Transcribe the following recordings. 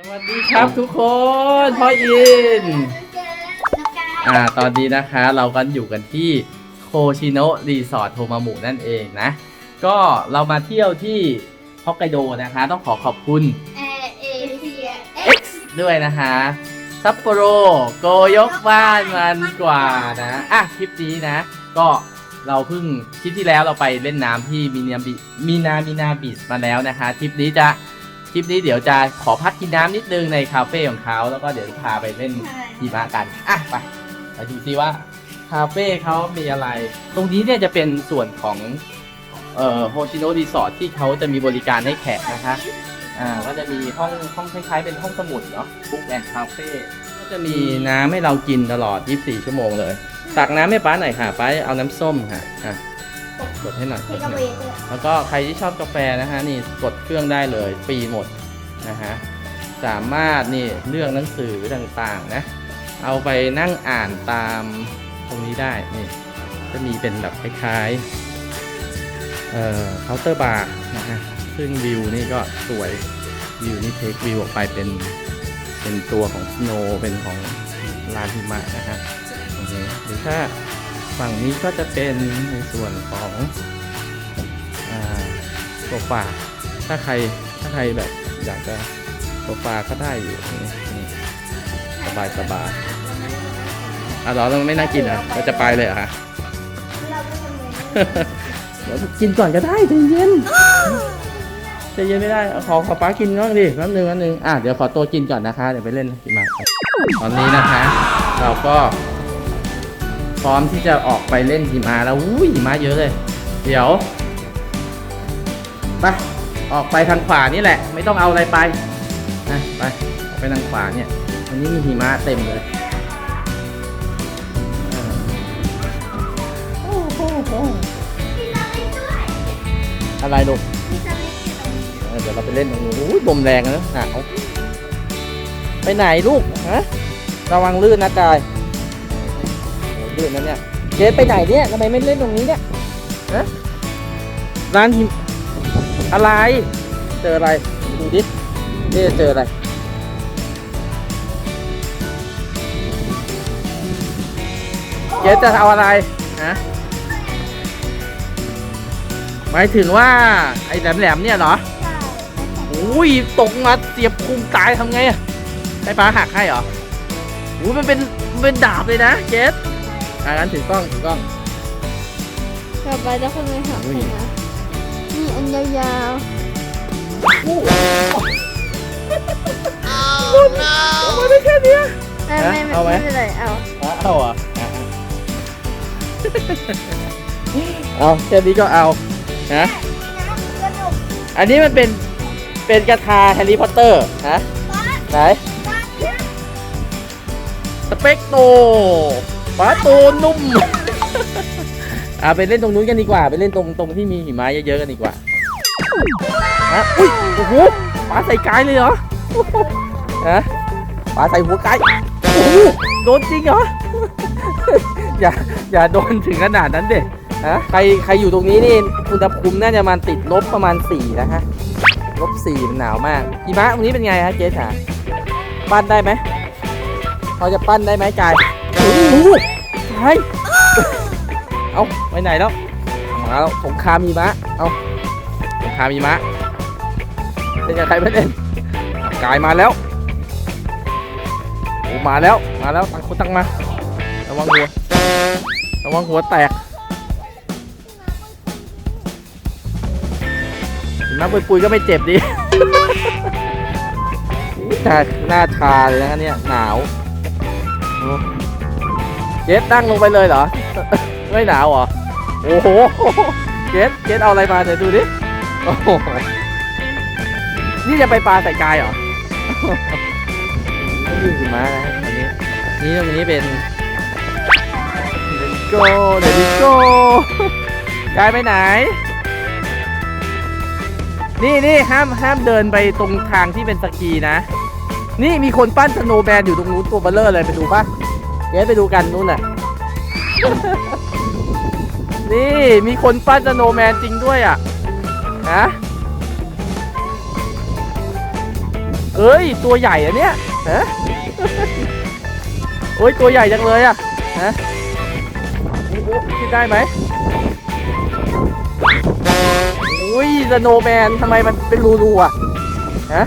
สวัสดีครับทุกคนพ่ออิน อ่า ตอนนี้นะคะเรากันอยู่กันที่โคชิโนะรีสอร์ทโทมามุนั่นเองนะ ก็เรามาเที่ยวที่ฮอกไกโดนะคะ ต้องขอขอบคุณแอร์เอเชีย X ด้วยนะคะซัปโปโรโกยกบ้านมันกว่านะ อะ คลิปนี้นะ ก็เราเพิ่งคลิปที่แล้วเราไปเล่นน้ำที่มีนาบิมีนามีนาบิสมาแล้วนะคะ คลิปนี้จะ คลิปนี้เดี๋ยวจะขอพักกินน้ำนิดนึงในคาเฟ่ของเขาแล้วก็เดี๋ยวจะพาไปเล่นหิมะกันอะไปไปดูซิว่าคาเฟ่เขามีอะไร ตรงนี้เนี่ยจะเป็นส่วนของเอ่อโฮชิโนะรีสอร์ทที่เขาจะมีบริการให้แขกนะคะอ่าก็จะมีห้องห้องคล้ายๆเป็นห้องสมุดเนาะบุ๊กแอนด์คาเฟ่ก็จะมีน้ำให้เรากินตลอด 24 ชั่วโมงเลย ตักน้ำให้ป้าหน่อยค่ะป้าเอาน้ำส้มค่ะอะ กดให้หน่อยเทกดคให้หเวน่อยด้วยแล้วก็ใครที่ชอบกาแฟนะฮะนี่กดเครื่องได้เลยฟรีหมดนะฮะสามารถนี่เลือกหนังสือต่างๆนะเอาไปนั่งอ่านตามตรงนี้ได้นี่จะมีเป็นแบบคล้ายๆเอ่อเคาน์เตอร์บาร์นะฮะซึ่งวิวนี่ก็สวยวิวนี่เทควิวออกไปเป็นเป็นตัวของสโนเป็นของลานหิมะนะฮะโอเคหรือถ้า ฝั่งนี้ก็จะเป็นในส่วนของอ่าโซฟาถ้าใครถ้าใครแบบอยากจะโซฟาก็ได้อยู่นี่นี่สบายสบายอะเหรอเราไม่น่ากินเหรอะเราจะไปเลยเหรอฮะเราไปทำไงเดี๋ยวกินก่อนก็ได้ใจเย็นใจเย็นไม่ได้เอาขอขอป้ากินก่อนดิแป๊บนึงแป๊บนึงอะเดี๋ยวขอตัวกินก่อนนะคะเดี๋ยวไปเล่นกินมาตอนนี้นะคะ เราก็ พร้อมที่จะออกไปเล่นหิมะแล้วอุ้ยหิมะเยอะเลย เดี๋ยวไปออกไปทางขวานี่แหละ ไม่ต้องเอาอะไรไปนะไปออกไปทางขวาเนี่ยวันนี้มีหิมะเต็มเลยออโอ้โหอะไรลูกเดี๋ยวเราไปเล่นตรงนู้นอุ้ยลมแรงนะหนาวไปไหนลูกฮะระวังลื่นนะกาย โอ้ลื่นนะเนี่ยเจ๊ไปไหนเนี่ยทำไมไม่เล่นตรงนี้เนี่ยฮะร้านหิมอะไร เจออะไรดูดิเจ๊เจออะไรเจ๊จะเอาอะไรฮะหมายถึงว่าไอ้แหลมๆเนี่ยเหรอใช่อุ้ยตกมาเสียบคุมตายทำไงอะให้ป้าหักให้เหรออุ้ยมันเป็นมันเป็นดาบเลยนะเจส อ่างั้นถือกล้องถือกล้อง ต่อไปจะคนไปหาอุ้ใครยนะนี่อันยาวอู้เอามาได้แค่เนี้ยๆไม่ไม่เอาไหม ไม่เป็นไรเอาอะเอาอะอะเอาแค่นี้ก็เอานะอันนี้มันเป็นเป็นกระทาแฮร์รี่พอตเตอร์นะไหนสเปกโต ปลาโตนุ่ม อ่าไปเล่นตรงนู้นกันดีกว่า ไปเล่นตรงตรงที่มีหิมะเยอะๆกันดีกว่าฮะอุ้ยโอ้โหปลาใส่กายเลยเหรอฮะปลาใส่หัวกายโอ้โหโดนจริงเหรอ อย่าอย่าโดนถึงขนาดนั้นเด็ฮะใครใครอยู่ตรงนี้นี่อุณหภูมิน่าจะมาติดลบประมาณ4นะฮะลบ4มันหนาวมากหิมะตรงนี้เป็นไงฮะเจ๊ขาปั้นได้ไหมพอจะปั้นได้ไหมกาย โอ้โหกายเอาไปไหนแล้ว มาแล้วสงครามมีมะ เอาสงครามมีมะเล่นกับใครไม่เล่นกายมาแล้วโอ้มาแล้ว มาแล้วตั้งคนตั้งมา ระวังหัว ระวังหัวแตกน้ำปุยๆก็ไม่เจ็บดิหน้าหน้าชาเลยนะเนี่ย หนาว เจสตั้งลงไปเลยเหรอ ไม่หนาวเหรอ โอ้โหเจสเจสเอาอะไรมาเดี๋ยวดูดิ โอ้โห นี่จะไปปลาใส่กายเหรอไม่ยืนหิมะนะตอนนี้ นี่ตรงนี้เป็นเดลิโก้เดลิโก้กายไปไหน นี่นี่ห้ามห้ามเดินไปตรงทางที่เป็นสกีนะ นี่มีคนปั้นสโนว์แมนอยู่ตรงนู้นตัวเบลเลอร์เลยไปดูป่ะ เดี๋ยวไปดูกันนู้นน่ะ นี่มีคนปั้นสโนแมนจริงด้วยอะฮะเอ้ย ตัวใหญ่อะเนี่ยฮะโอ้ยตัวใหญ่จังเลยอะฮะคิดได้ไหมอุ้ยสโนแมนทำไมมันเป็นรูๆอะฮะ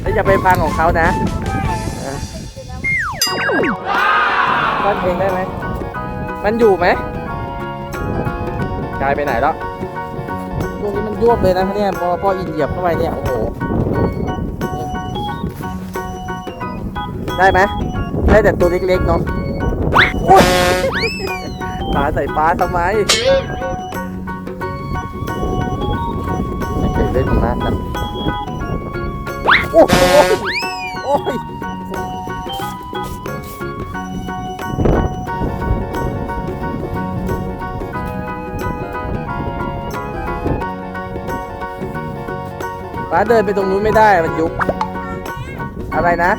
แล้วอย่าไปพังของเขานะ ปั้นเองได้ไหม มันอยู่ไหมกลายไปไหนแล้วตรงนี้มันยวบเลยนะเนี่ยพอพออินเหยียบเข้าไปเนี่ย โอ้โห ได้ไหม ได้แต่ตัวเล็กๆเนาะโอ๊ยปลาใส่ปลาทำไมไม่เคยเล่นมากนะโอ้โหโอ้ย ป้าเดินไปตรงนู้นไม่ได้มันยุบอะไรนะ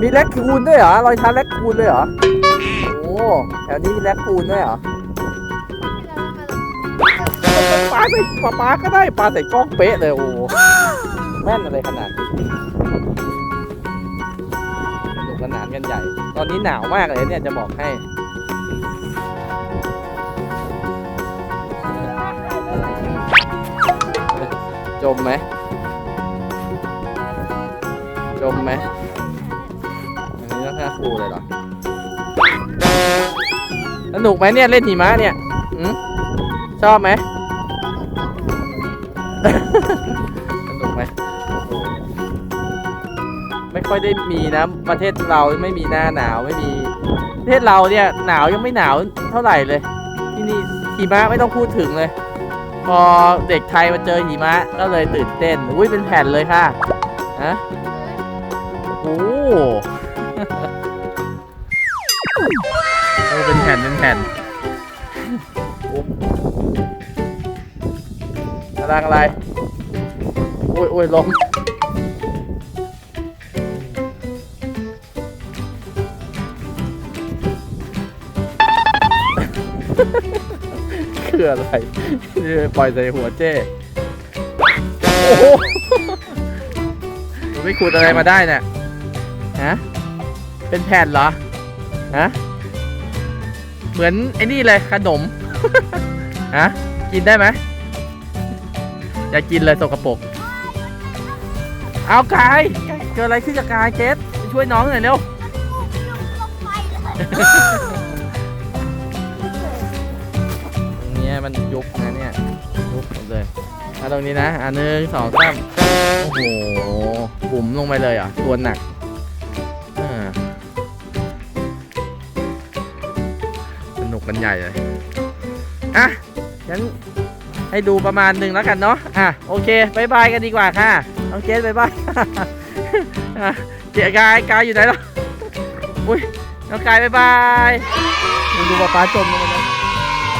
มีแรคคูนด้วยเหรอรอยเท้าแรคคูนเลยเหรอโอ้แถวนี้มีแรคคูนด้วยเหรอปลาใส่ปลาปลาก็ได้ปลาใส่กล้องเป๊ะเลยโอ้แม่นอะไรขนาดสนุกสนานกันใหญ่ ตอนนี้หนาวมากเลยเนี่ยจะบอกให้ จมไหม จมไหม อันนี้ต้องค่าครูเลยเหรอ สนุกไหมเนี่ย เล่นหิมะเนี่ยอืมชอบไหม สนุกไหม ไม่ค่อยได้มีนะ ประเทศเราไม่มีหน้าหนาวไม่มี ประเทศเราเนี่ยหนาวยังไม่หนาวเท่าไหร่เลย ที่นี่หิมะไม่ต้องพูดถึงเลย พอเด็กไทยมาเจอหิมะ ก็เลยตื่นเต้น อุ้ยเป็นแผ่นเลยค่ะฮะโอ้หเออเป็นแผ่นเป็นแผ่นโอ้อะไรอะไร อุ้ยอุ้ยล้ม คืออะไรนี่ปล่อยใส่หัวเจ้โอ้โหมันไม่ขูดอะไรมาได้เนี่ยฮะเป็นแผ่นเหรอฮะเหมือนไอ้นี่เลยขนมฮะกินได้ไหมอย่ากินเลยสกปรกเอากายเกิดอะไรขึ้นกับกายเกสไปช่วยน้องหน่อยเร็ว มันยุบนะเนี่ยยุบหมดเลยมาตรงนี้นะอะหนึ่งสองสามโอ้โหบุ๋มลงไปเลยเหรอะตัวหนักอ่าสนุกกันใหญ่เลยอะงั้นให้ดูประมาณหนึ่งแล้วกันเนาะอะโอเคบายบายกันดีกว่าค่ะน้องเกสบายบายเจียกายกายอยู่ไหนล่ะอุ้ยน้องกายบายบายดูป๊าป๊าจมลงไปเลย